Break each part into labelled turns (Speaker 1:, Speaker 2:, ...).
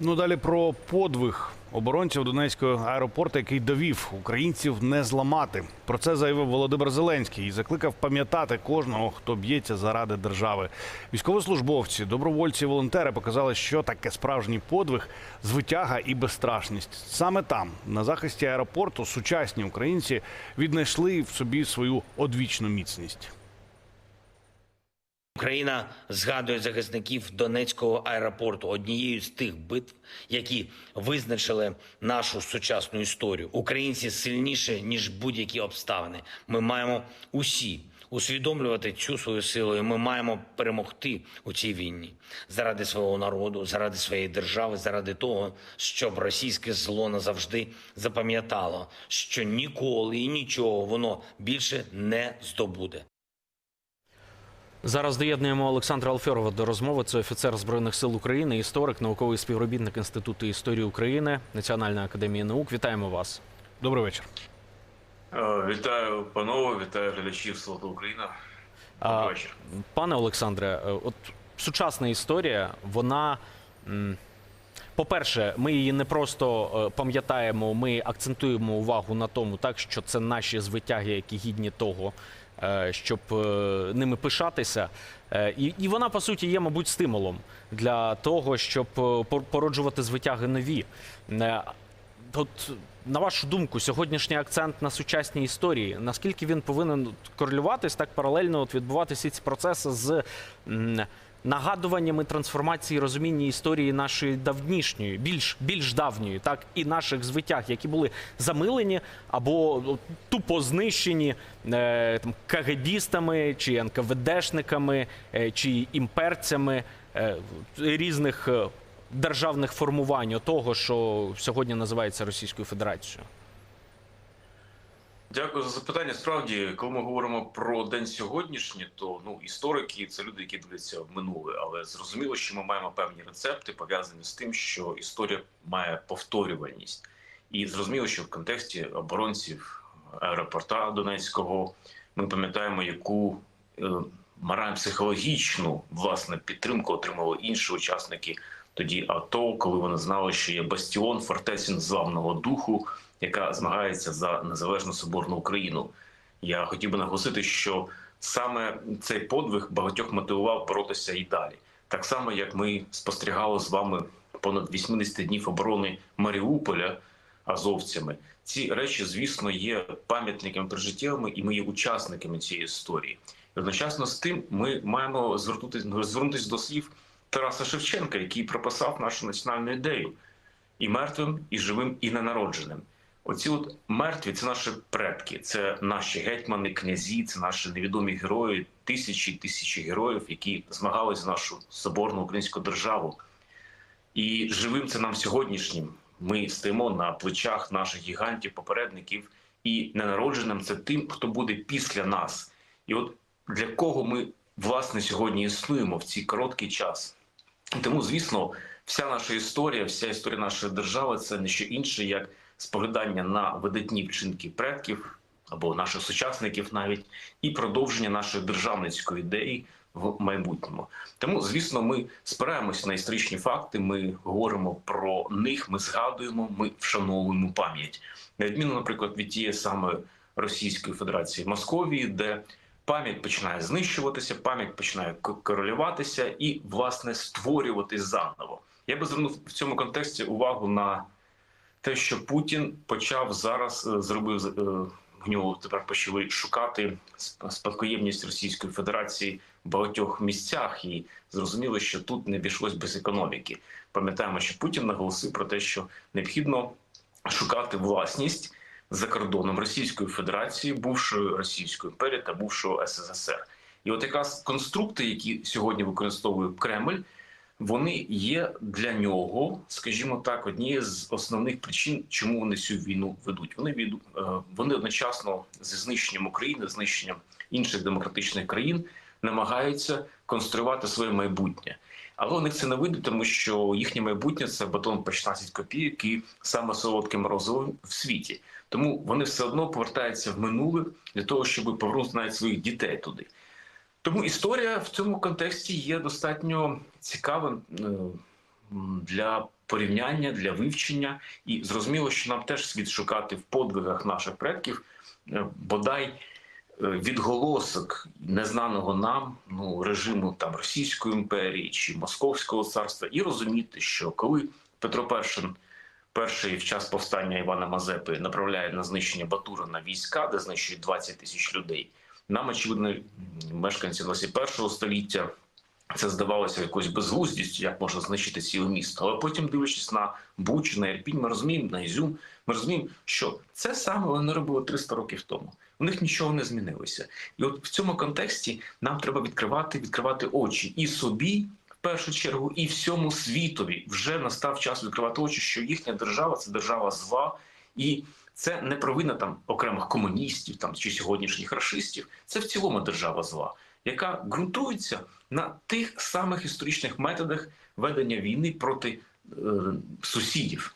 Speaker 1: Ну далі про подвиг оборонців Донецького аеропорту, який довів українців не зламати. Про це заявив Володимир Зеленський і закликав пам'ятати кожного, хто б'ється заради держави. Військовослужбовці, добровольці, волонтери показали, що таке справжній подвиг, звитяга і безстрашність. Саме там, на захисті аеропорту, сучасні українці віднайшли в собі свою одвічну міцність.
Speaker 2: Україна згадує захисників Донецького аеропорту однією з тих битв, які визначили нашу сучасну історію. Українці сильніше ніж будь-які обставини. Ми маємо усі усвідомлювати цю свою силу. і Ми маємо перемогти у цій війні заради свого народу, заради своєї держави, заради того, щоб російське зло назавжди запам'ятало, що ніколи і нічого воно більше не здобуде.
Speaker 3: Зараз доєднуємо Олександра Алферова до розмови. Це офіцер збройних сил України, історик, науковий співробітник Інституту історії України, Національної академії наук. Вітаємо вас.
Speaker 1: Добрий вечір.
Speaker 4: Е, Вітаю, панове, вітаю глядачів Слава Україна. Добрий
Speaker 3: А,
Speaker 4: вечір.
Speaker 3: Пане Олександре, е, от сучасна історія, вона. По-перше, ми її не просто е, пам'ятаємо, ми акцентуємо увагу на тому, так що це наші звитяги, які гідні того, щоб е, ними пишатися. Е, І, вона, по суті, є, мабуть, стимулом для того, щоб е, породжувати звитяги нові. Е, От, на вашу думку, сьогоднішній акцент на сучасній історії, наскільки він повинен корелюватись, так паралельно от відбуватися ці процеси з нагадуваннями трансформації розуміння історії нашої давнішньої, більш, більш давньої, так і наших звитяг, які були замилені або тупо знищені е, там, КГБістами чи НКВДшниками, е, чи імперцями е, різних. е, державних формувань того, що сьогодні називається Російською Федерацією?
Speaker 4: Дякую за запитання. Справді, коли ми говоримо про день сьогоднішній, то ну історики це люди, які дивляться в минуле, але зрозуміло, що ми маємо певні рецепти пов'язані з тим, що історія має повторювальність, і зрозуміло, що в контексті оборонців аеропорта Донецького ми пам'ятаємо, яку е, морально-психологічну власне підтримку отримали інші учасники тоді АТО, коли вони знали, що є бастіон фортеця незламного духу, яка змагається за незалежну соборну Україну. Я хотів би наголосити, що саме цей подвиг багатьох мотивував боротися і далі. Так само, як ми спостерігали з вами понад 80 днів оборони Маріуполя азовцями. Ці речі, звісно, є пам'ятниками прижиттєвими, і ми є учасниками цієї історії. І одночасно з тим ми маємо звернутися звернутися до слів Тараса Шевченка, який прописав нашу національну ідею і мертвим, і живим, і ненародженим. Оці от мертві це наші предки, це наші гетьмани, князі, це наші невідомі герої, тисячі тисячі героїв, які змагались за нашу соборну українську державу. І живим це нам сьогоднішнім. Ми стоїмо на плечах наших гігантів, попередників, і ненародженим це тим, хто буде після нас. І от для кого ми власне сьогодні існуємо в цей короткий час. Тому, звісно, вся наша історія, вся історія нашої держави це не що інше, як споглядання на видатні вчинки предків або наших сучасників, навіть і продовження нашої державницької ідеї в майбутньому. Тому, звісно, ми спираємося на історичні факти. Ми говоримо про них, ми згадуємо, ми вшановуємо пам'ять. На відміну, наприклад, від тієї самої Російської Федерації Московії, де пам'ять починає знищуватися, пам'ять починає корелюватися і, власне, створюватись заново. Я би звернув в цьому контексті увагу на те, що Путін почав зараз е, зробив е, в нього тепер почали шукати спадкоємність Російської Федерації в багатьох місцях, і зрозуміло, що тут не обійшлось без економіки. Пам'ятаємо, що Путін наголосив про те, що необхідно шукати власність за кордоном Російської Федерації, бувшої Російської імперії та бувшого СССР. І от якраз конструкти, які сьогодні використовує Кремль, вони є для нього, скажімо так, однією з основних причин, чому вони цю війну ведуть. Вони від е, вони одночасно зі знищенням України, знищенням інших демократичних країн намагаються конструювати своє майбутнє. Але у них це не вийде, тому що їхнє майбутнє це батон по 16 копійок і саме солодке морозиво в світі. Тому вони все одно повертаються в минуле для того, щоб повернути навіть своїх дітей туди. Тому історія в цьому контексті є достатньо цікавим е, для порівняння, для вивчення, і зрозуміло, що нам теж слід шукати в подвигах наших предків е, бодай е, відголосок незнаного нам ну режиму там Російської імперії чи Московського царства, і розуміти, що коли Петро І перший в час повстання Івана Мазепи направляє на знищення Батурина війська, де знищують 20 тисяч людей. Нам, очевидно, мешканці 21 століття. Це здавалося якоюсь безглуздістю, як можна знищити ціле місто. Але потім, дивлячись на Буч, на Ірпінь, ми розуміємо на Ізюм, ми розуміємо, що це саме вони робили 300 років тому. У них нічого не змінилося. І от в цьому контексті нам треба відкривати, відкривати очі і собі, в першу чергу, і всьому світові. Вже настав час відкривати очі, що їхня держава це держава зла, і це не провина там окремих комуністів там чи сьогоднішніх рашистів. Це в цілому держава зла, яка ґрунтується на тих самих історичних методах ведення війни проти е, сусідів.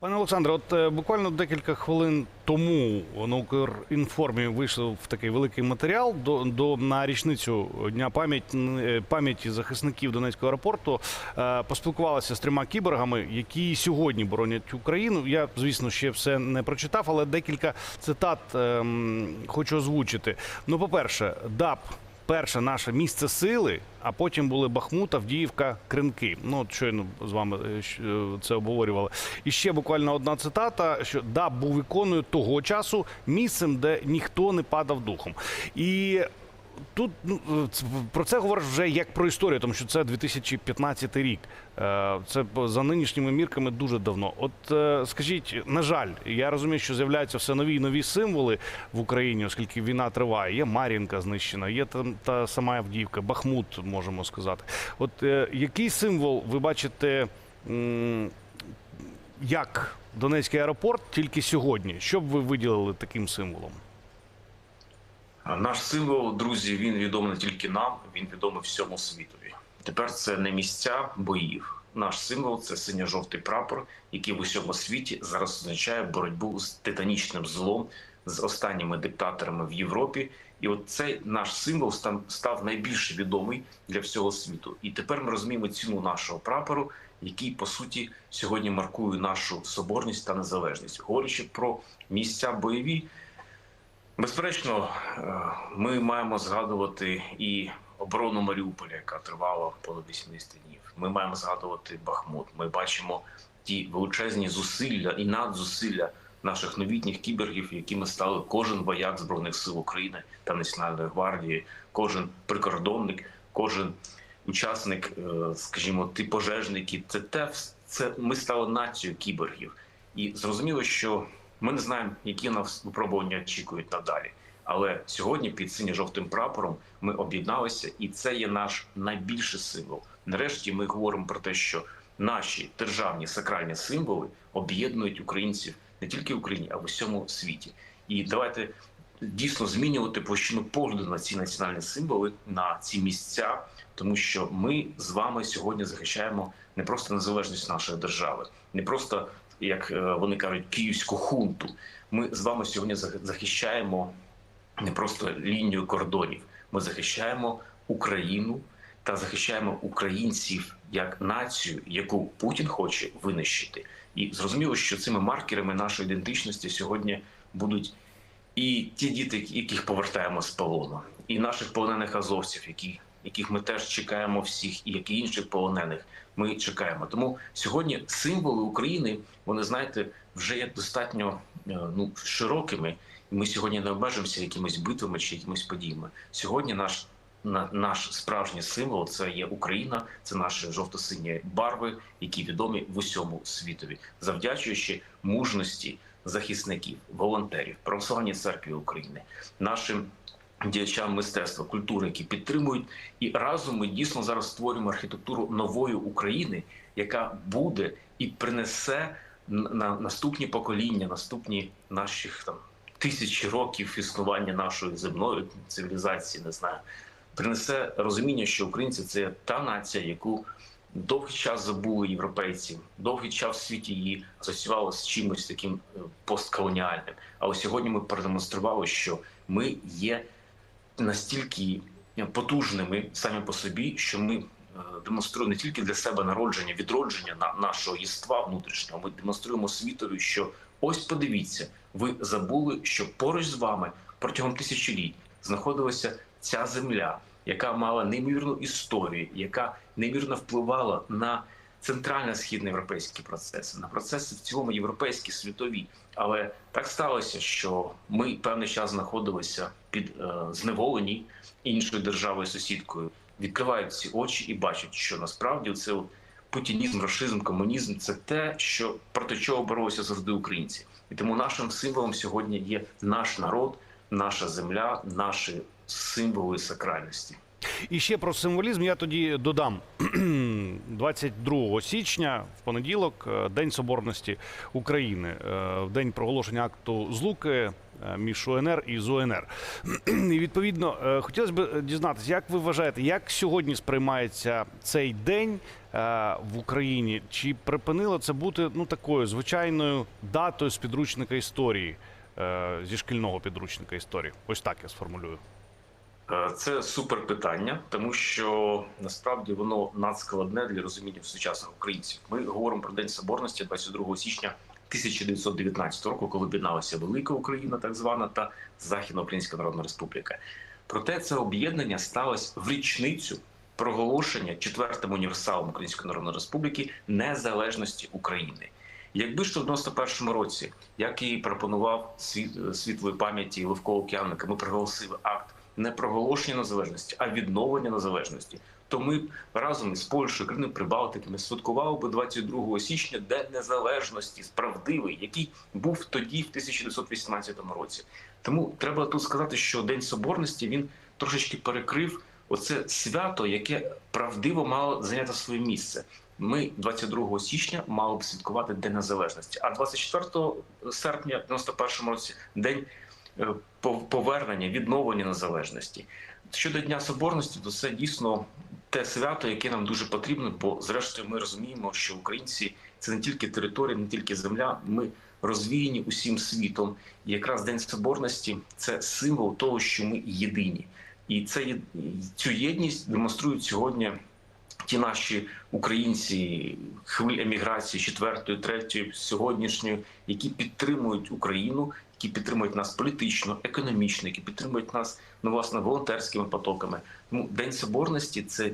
Speaker 1: Пане Олександре, от е, буквально декілька хвилин тому на Укрінформі вийшов такий великий матеріал до, до на річницю дня е, пам'яті захисників Донецького аеропорту. Е, поспілкувалися з трьома кіборгами, які сьогодні боронять Україну. Я, звісно, ще все не прочитав, але декілька цитат ем, хочу озвучити. Ну, по-перше, ДАП. Перше наше місце сили, а потім були Бахмут, Авдіївка, Кринки. Ну, от щойно з вами е, е, це обговорювали. І ще буквально одна цитата: що ДАБ був іконою того часу місцем, де ніхто не падав духом. І тут ну, е, про це говориш вже як про історію, тому що це 2015 рік. Е, Це за нинішніми мірками дуже давно. От е, скажіть, на жаль, я розумію, що з'являються все нові і нові символи в Україні, оскільки війна триває. Є Мар'їнка знищена, є там та сама Авдіївка, Бахмут, можемо сказати. От який символ ви бачите? Як Донецький аеропорт тільки сьогодні? Що б ви виділили таким символом?
Speaker 4: Наш символ, друзі, він відомий не тільки нам, він відомий всьому світові. Тепер це не місця боїв. Наш символ це синьо-жовтий прапор, який в усьому світі зараз означає боротьбу з титанічним злом, з останніми диктаторами в Європі. І от цей наш символ став найбільш відомий для всього світу. І тепер ми розуміємо ціну нашого прапору, який по суті сьогодні маркує нашу соборність та незалежність. Говорячи про місця бойові, Безперечно, е, ми маємо згадувати і оборону Маріуполя, яка тривала понад 80 днів. Ми маємо згадувати Бахмут. Ми бачимо ті величезні зусилля і надзусилля наших новітніх кібергів, якими стали кожен вояк збройних сил України та Національної гвардії, кожен прикордонник, кожен учасник, е, скажімо, ті пожежники. Це те це ми стали нацією кібергів, і зрозуміло, що ми не знаємо, які нас випробування очікують надалі. Але сьогодні під синьо-жовтим прапором ми об'єдналися, і це є наш найбільший символ. Нарешті ми говоримо про те, що наші державні сакральні символи об'єднують українців не тільки в Україні, а в усьому світі. І давайте дійсно змінювати площину погляду на ці національні символи, на ці місця, тому що ми з вами сьогодні захищаємо не просто незалежність нашої держави, не просто як е, вони кажуть, київську хунту. Ми з вами сьогодні зах- захищаємо не просто лінію кордонів. Ми захищаємо Україну та захищаємо українців як націю, яку Путін хоче винищити. І зрозуміло, що цими маркерами нашої ідентичності сьогодні будуть і ті діти, яких повертаємо з полону, і наших полонених азовців, які, яких ми теж чекаємо всіх, і як і інших полонених. Ми чекаємо. Тому сьогодні символи України, вони знаєте, вже є достатньо е, ну широкими. І Ми сьогодні не обмежуємося якимись битвами чи якимись подіями. Сьогодні наш на наш справжній символ це є Україна, це наші жовто-сині барви, які відомі в усьому світові, завдячуючи мужності захисників, волонтерів, православній церкві України, нашим діячам мистецтва, культури, які підтримують, і разом ми дійсно зараз створюємо архітектуру нової України, яка буде і принесе на наступні покоління, наступні наших там тисячі років існування нашої земної цивілізації, не знаю, принесе розуміння, що українці це та нація, яку довгий час забули європейці, довгий час в світі її асоціювали з чимось таким е, постколоніальним. Але сьогодні ми продемонстрували, що ми є настільки потужними самі по собі, що ми е, демонструє не тільки для себе народження, відродження на нашого єства внутрішнього. Ми демонструємо світові, що ось подивіться, ви забули, що поруч з вами протягом тисячоліть знаходилася ця земля, яка мала неймовірну історію, яка неймовірно впливала на центрально-східноєвропейські процеси, на процеси в цілому європейські світові. Але так сталося, що ми певний час знаходилися під е, зневолені іншою державою сусідкою. Відкривають ці очі і бачать, що насправді це путінізм, рашизм, комунізм це те, що проти чого боролися завжди українці. І тому нашим символом сьогодні є наш народ, наша земля, наші символи сакральності.
Speaker 1: І ще про символізм я тоді додам 22 січня, в понеділок, е, День Соборності України, е, в день проголошення акту злуки е, між УНР і ЗУНР. І відповідно хотілося б дізнатися, як ви вважаєте, як сьогодні сприймається цей день в Україні? Чи припинило це бути ну такою звичайною датою з підручника історії, зі шкільного підручника історії? Ось так я сформулюю.
Speaker 4: Е, Це супер питання, тому що насправді воно надскладне для розуміння сучасних українців. Ми говоримо про День Соборності 22 січня 1919 року, коли об'єдналася Велика Україна, так звана, та Західноукраїнська Народна Республіка. Проте це об'єднання сталося в річницю проголошення четвертим універсалом Української Народної Республіки незалежності України. Якби ж в 91-му році, як і пропонував світ світлої пам'яті Левко Океанника, ми проголосили акт не проголошення незалежності, а відновлення незалежності. То ми разом із Польщею, Україною, Прибалтиками святкували би 22 січня День Незалежності, справдивий, який був тоді, в 1918 році. Тому треба тут сказати, що День Соборності він трошечки перекрив оце свято, яке правдиво мало зайняти своє місце. Ми 22 січня мали б святкувати День Незалежності, а 24 серпня, в 91 році, день повернення, відновлення незалежності. Щодо Дня Соборності, то це дійсно те свято, яке нам дуже потрібно, бо зрештою ми розуміємо, що українці це не тільки територія, не тільки земля. Ми розвіяні усім світом. І якраз День Соборності це символ того, що ми єдині, і це цю єдність демонструють сьогодні ті наші українці хвиль еміграції четвертої, третьої, сьогоднішньої, які підтримують Україну, які підтримують нас політично, економічно, які підтримують нас ну, власне волонтерськими потоками. Тому День Соборності це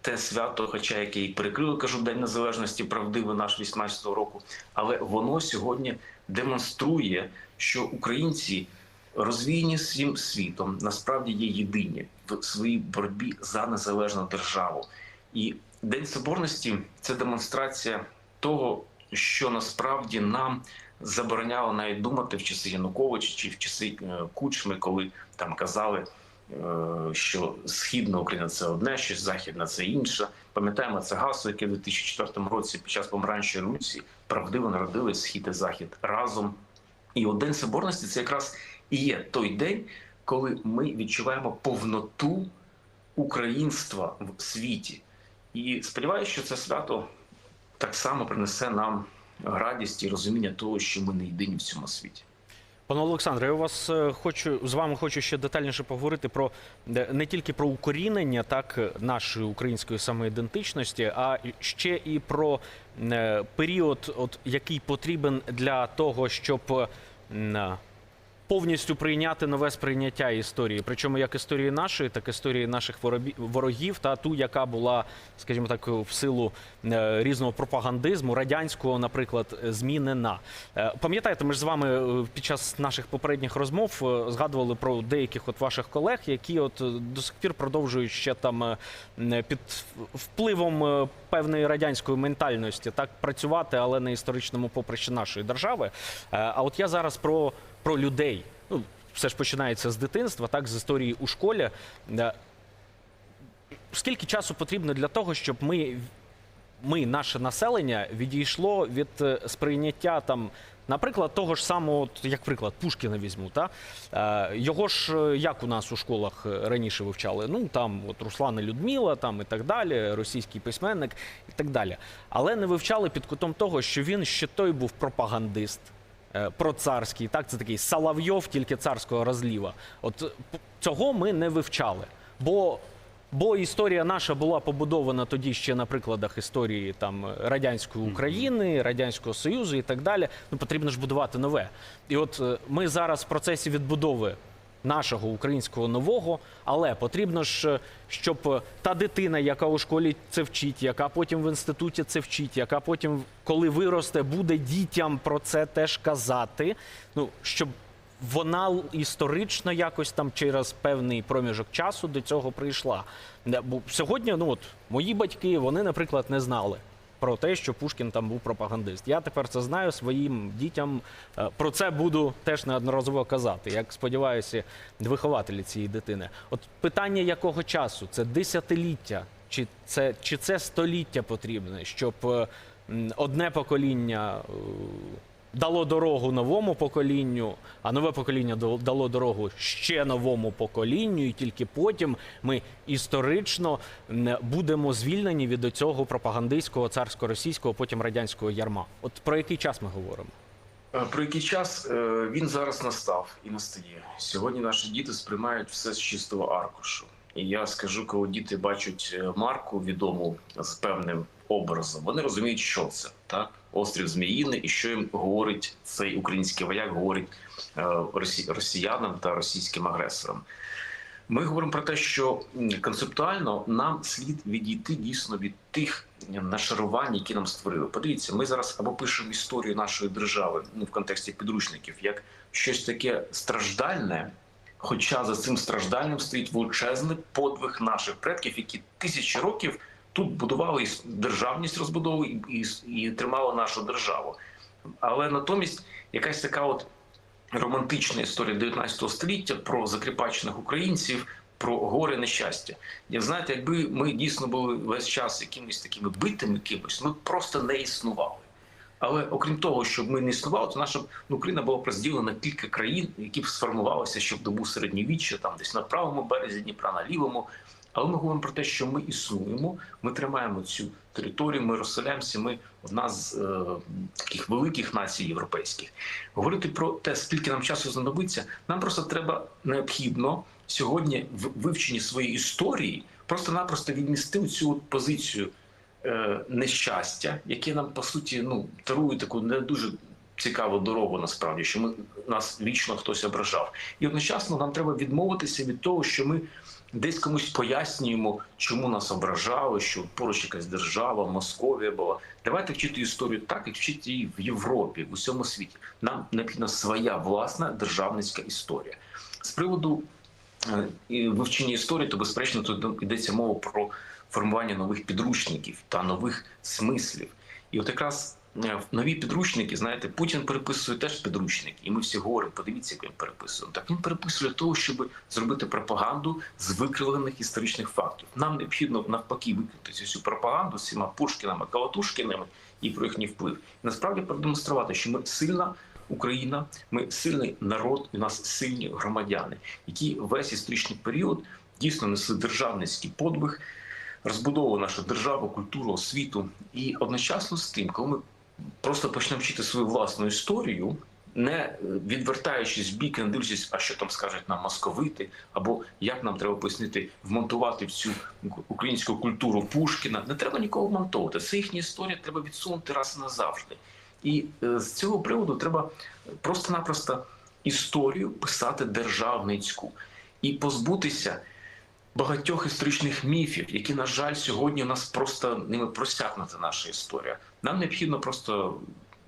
Speaker 4: те свято, хоча яке і перекрило, кажу, День Незалежності, правдивий наш 18-го року, але воно сьогодні демонструє, що українці розвіяні всім світом насправді є єдині в своїй боротьбі за незалежну державу. І День Соборності це демонстрація того, що насправді нам забороняло навіть думати в часи Януковича чи в часи е, Кучми, коли там казали, е, що Східна Україна це одне, що Західна це інше. Пам'ятаємо це гасло, яке в 2004 році під час помаранчої революції правдиво народили Схід і Захід разом. І от День Соборності це якраз і є той день, коли ми відчуваємо повноту українства в світі. І сподіваюся, що це свято так само принесе нам радість і розуміння того, що ми не єдині в цьому світі.
Speaker 3: Пане Олександре, я вас е, хочу з вами хочу ще детальніше поговорити про не тільки про укорінення так нашої української самоідентичності, а ще і про е, період, от який потрібен для того, щоб е, повністю прийняти нове сприйняття історії, причому як історії нашої, так і історії наших ворогів, та ту, яка була, скажімо так, в силу е, різного пропагандизму, радянського, наприклад, змінена. Е, Пам'ятаєте, ми ж з вами е, під час наших попередніх розмов згадували про деяких от ваших колег, які от до сих пір продовжують ще там під впливом певної радянської ментальності так працювати, але на історичному поприщі нашої держави. А от я зараз про, про людей. Ну, все ж починається з дитинства, так, з історії у школі. Е, Скільки часу потрібно для того, щоб ми, ми наше населення, відійшло від е, сприйняття там, наприклад, того ж самого, як приклад, Пушкіна візьму, та? Е, його ж як у нас у школах раніше вивчали? Ну там от Руслан і Людмила, там і так далі, російський письменник і так далі. Але не вивчали під кутом того, що він ще той був пропагандист. Е, Процарський, так це такий Салавйов, тільки царського розліва. От цього ми не вивчали. Бо Бо історія наша була побудована тоді ще на прикладах історії там радянської України, радянського союзу і так далі. Ну потрібно ж будувати нове. І от е, ми зараз в процесі відбудови нашого українського нового, але потрібно ж, е, щоб е, та дитина, яка у школі це вчить, яка потім в інституті це вчить, яка потім, коли виросте, буде дітям про це теж казати. Ну щоб вона історично якось там через певний проміжок часу до цього прийшла. Бо сьогодні, ну от мої батьки, вони, наприклад, не знали. Про те, що Пушкін там був пропагандист. Я тепер це знаю своїм дітям. е, Про це буду теж неодноразово казати. Як сподіваюся, вихователі цієї дитини. От питання якого часу? Це десятиліття, чи це, чи це століття потрібне, щоб одне покоління е, дало дорогу новому поколінню, а нове покоління дало- дорогу ще новому поколінню, і тільки потім ми історично будемо звільнені від цього пропагандистського царсько-російського, потім радянського ярма. От про який час ми говоримо?
Speaker 4: Е, Про який час Е, він зараз настав і настає. Сьогодні наші діти сприймають все з чистого аркушу. І я скажу, коли діти бачать е, марку відому з певним образом, вони розуміють, що це так. Острів Зміїний, і що їм говорить цей український вояк, говорить е, росі- росіянам та російським агресорам. Ми говоримо про те, що концептуально нам слід відійти дійсно від тих нашарувань, які нам створили. Подивіться, ми зараз або пишемо історію нашої держави ну в контексті підручників, як щось таке страждальне. Хоча за цим стражданням стоїть величезний подвиг наших предків, які тисячі років тут будували державність розбудову і, і, і тримали нашу державу. Але натомість якась така от романтична історія 19 століття про закріпачених українців, про горе нещастя. Як знаєте, якби ми дійсно були весь час якимись такими битими кимось, ми просто не існували. Але окрім того, щоб ми не існували, то наша ну, Україна була розділена на кілька країн, які б сформувалися ще в добу середньовіччя, там десь на правому березі Дніпра, на лівому. Але ми говоримо про те, що ми існуємо, ми тримаємо цю територію, ми розселяємося. Ми одна з е, таких великих націй європейських. Говорити про те, скільки нам часу знадобиться, нам просто треба необхідно сьогодні в вивченні своєї історії просто-напросто відмістити цю от позицію е, нещастя, яке нам по суті ну тарує таку не дуже цікаву дорогу, насправді, що ми нас вічно хтось ображав, і одночасно нам треба відмовитися від того, що ми десь комусь пояснюємо, чому нас ображали, що поруч якась держава, Московія була. Давайте вчити історію так, як вчить її в Європі, в усьому світі. Нам необхідна своя власна державницька історія. З приводу е, вивчення історії, то безперечно тут йдеться мова про формування нових підручників та нових смислів. І от якраз в нові підручники, знаєте, Путін переписує теж підручник, і ми всі говоримо, подивіться, як він переписує. Так він переписує для того, щоб зробити пропаганду з викривлених історичних фактів. Нам необхідно навпаки викрити цю всю пропаганду з всіма Пушкінами, Калатушкінами і про їхній вплив. І насправді продемонструвати, що ми сильна. Україна, ми сильний народ, у нас сильні громадяни, які весь історичний період дійсно несли державницький подвиг, розбудовували нашу державу, культуру, освіту. І одночасно з тим, коли ми просто почнемо вчити свою власну історію, не відвертаючись в бік, не дивлячись, а що там скажуть нам московити, або як нам треба пояснити, вмонтувати в цю українську культуру Пушкіна. Не треба нікого вмонтовувати. Це їхня історія, треба відсунути раз назавжди. І е, з цього приводу треба просто-напросто історію писати державницьку і позбутися багатьох історичних міфів, які, на жаль, сьогодні у нас просто ними просякнута наша історія. Нам необхідно просто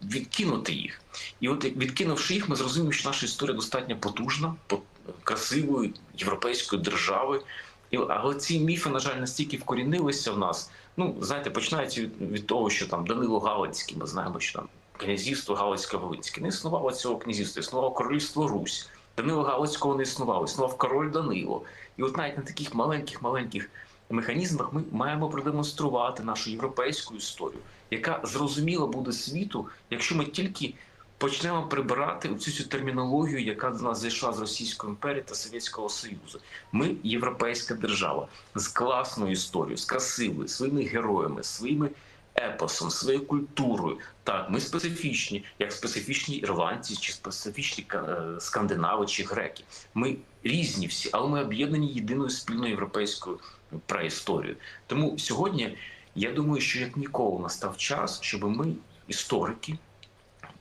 Speaker 4: відкинути їх. І от відкинувши їх, ми зрозуміємо, що наша історія достатньо потужна, по- красивої європейської держави. Але ці міфи, на жаль, настільки вкорінилися в нас. Ну, знаєте, починається від, від того, що там Данило Галицький, ми знаємо, що там князівство Галицько-Волинське. Не існувало цього князівства, існувало королівство Русь. Данило Галицького не існувало, існував король Данило. І от навіть на таких маленьких-маленьких механізмах ми маємо продемонструвати нашу європейську історію, яка зрозуміла буде світу, якщо ми тільки почнемо прибирати цю цю термінологію, яка до нас зайшла з Російської імперії та Совєтського Союзу. Ми європейська держава з класною історією, з красивою, своїми героями, своїми епосом, своєю культурою. Так, ми специфічні, як специфічні ірландці, чи специфічні е, скандинави чи греки. Ми різні всі, але ми об'єднані єдиною спільною європейською преісторією. Тому сьогодні я думаю, що як ніколи настав час, щоб ми, історики,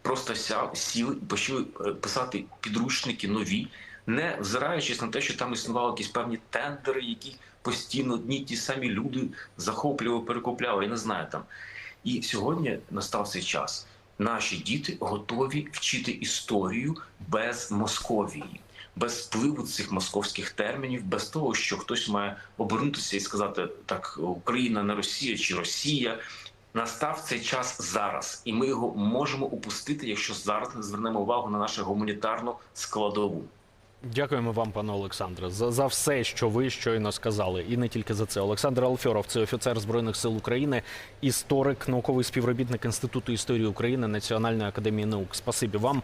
Speaker 4: просто сіли і почали е, писати підручники нові, не взираючись на те, що там існували якісь певні тендери, які постійно одні ті самі люди захоплювали, перекупляли, я не знаю там. І сьогодні настав цей час. Наші діти готові вчити історію без Московії, без впливу цих московських термінів, без того, що хтось має обернутися і сказати так: Україна не Росія чи Росія. Настав цей час зараз, і ми його можемо упустити, якщо зараз не звернемо увагу на нашу гуманітарну складову.
Speaker 3: Дякуємо вам, пане Олександре, за, за все, що ви щойно сказали, і не тільки за це. Олександр Алфьоров, це офіцер збройних сил України, історик, науковий співробітник Інституту історії України Національної академії наук. Спасибі вам.